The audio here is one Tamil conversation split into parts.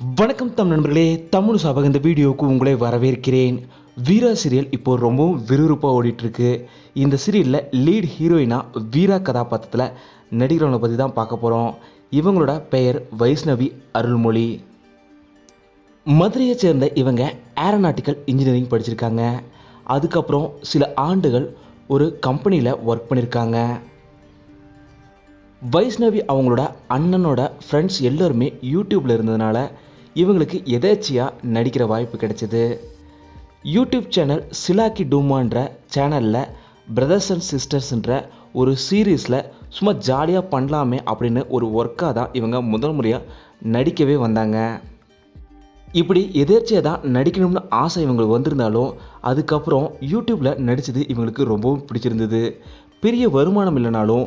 வணக்கம் தம் நண்பர்களே தமிழ் சபக இந்த வீடியோவுக்கு உங்களை வரவேற்கிறேன். வீரா சீரியல் இப்போ ரொம்பவும் விறுவிறுப்பாக ஓடிட்டுருக்கு. இந்த சீரியலில் லீட் ஹீரோயினா வீரா கதாபாத்திரத்தில் நடிகரவங்களை பற்றி தான் பார்க்க போகிறோம் இவங்களோட பெயர் வைஷ்ணவி அருள்மொழி. மதுரையை சேர்ந்த இவங்க ஏரோநாட்டிக்கல் இன்ஜினியரிங் படிச்சிருக்காங்க. அதுக்கப்புறம் சில ஆண்டுகள் ஒரு கம்பெனியில் ஒர்க் பண்ணியிருக்காங்க வைஷ்ணவி அவங்களோட அண்ணனோட ஃப்ரெண்ட்ஸ் எல்லோருமே யூடியூப்பில் இருந்ததுனால இவங்களுக்கு எதேச்சியாக நடிக்கிற வாய்ப்பு கிடைச்சிது? யூடியூப் சேனல் சிலாக்கி டூமான்ற சேனலில் பிரதர்ஸ் அண்ட் சிஸ்டர்ஸ்ன்ற ஒரு சீரீஸில் சும்மா ஜாலியாக பண்ணலாமே அப்படின்னு ஒரு ஒர்க்காக தான் இவங்க முதல் முறையாக நடிக்கவே வந்தாங்க. இப்படி எதேர்ச்சியாக தான் நடிக்கணும்னு ஆசை இவங்களுக்கு வந்திருந்தாலும் அதுக்கப்புறம் யூடியூப்பில் நடித்தது இவங்களுக்கு ரொம்பவும் பிடிச்சிருந்தது. பெரிய வருமானம் இல்லைனாலும்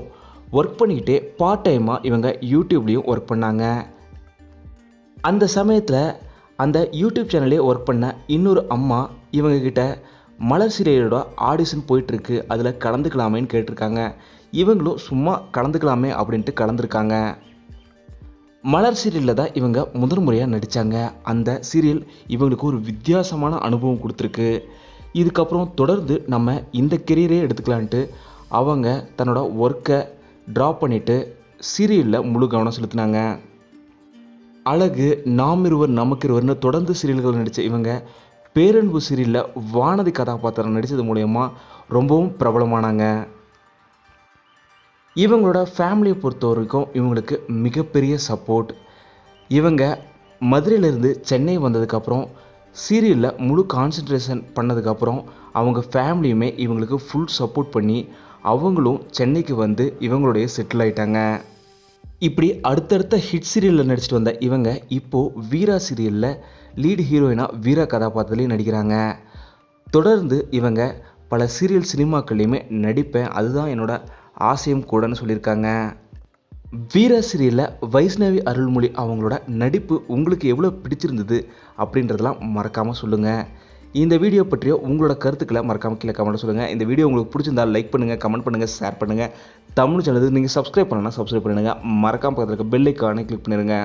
ஒர்க் பண்ணிக்கிட்டே பார்ட் டைமாக இவங்க யூடியூப்லேயும் ஒர்க் பண்ணாங்க. அந்த சமயத்தில் அந்த யூடியூப் சேனல்லே ஒர்க் பண்ண இன்னொரு அம்மா இவங்கக்கிட்ட மலர் சீரியலோட ஆடிஷன் போயிட்டுருக்கு. அதில் கலந்துக்கலாமேன்னு கேட்டிருக்காங்க. இவங்களும் சும்மா கலந்துக்கலாமே அப்படின்ட்டு கலந்துருக்காங்க. மலர் சீரியலில் தான் இவங்க முதல் முறையாக நடித்தாங்க அந்த சீரியல் இவங்களுக்கு ஒரு வித்தியாசமான அனுபவம் கொடுத்துருக்கு. இதுக்கப்புறம் தொடர்ந்து நம்ம இந்த கெரியரே எடுத்துக்கலான்ட்டு அவங்க தன்னோட ஒர்க்கை ட்ராப் பண்ணிவிட்டு சீரியலில் முழு கவனம் செலுத்தினாங்க. அழகு நாம் இருவர் நமக்கு இருவர்னு தொடர்ந்து சீரியல்கள் நடித்த இவங்க பேரன்பு சீரியலில் வானதி கதாபாத்திரம் நடித்தது மூலயமா ரொம்பவும் பிரபலமானாங்க. இவங்களோட ஃபேமிலியை பொறுத்த வரைக்கும் இவங்களுக்கு மிகப்பெரிய சப்போர்ட் இவங்க மதுரையிலேருந்து சென்னை வந்ததுக்கப்புறம் சீரியலில் முழு கான்சன்ட்ரேஷன் பண்ணதுக்கப்புறம் அவங்க ஃபேமிலியுமே இவங்களுக்கு ஃபுல் சப்போர்ட் பண்ணி அவங்களும் சென்னைக்கு வந்து இவங்களுடைய செட்டில் ஆயிட்டாங்க. இப்படி அடுத்தடுத்த ஹிட் சீரியலில் நடிச்சிட்டு வந்த இவங்க இப்போது வீரா சீரியலில் லீட் ஹீரோயினாக வீரா கதாபாத்திரத்துலேயும் நடிக்கிறாங்க. தொடர்ந்து இவங்க பல சீரியல் சினிமாக்கள்லேயுமே நடிப்பேன் அதுதான் என்னோட ஆசையும் கூடன்னு சொல்லியிருக்காங்க. வீரா சீரியலில் வைஷ்ணவி அருள்மொழி அவங்களோட நடிப்பு உங்களுக்கு எவ்வளோ பிடிச்சிருந்தது அப்படின்றதெல்லாம் மறக்காமல் சொல்லுங்கள் இந்த வீடியோ பற்றிய உங்களோட கருத்துக்களை மறக்காமல் கீழே கமெண்ட் சொல்லுங்கள் இந்த வீடியோ உங்களுக்கு பிடிச்சிருந்தா லைக் பண்ணுங்கள் கமெண்ட் பண்ணுங்கள் ஷேர் பண்ணுங்கள் தமிழ் சேனலுக்கு நீங்கள் சப்ஸ்கிரைப் பண்ணலன்னா சப்ஸ்கிரைப் பண்ணுங்கள் மறக்காமல் பக்கத்தில் இருக்க பெல் ஐக்கானை கிளிக் பண்ணிடுங்க.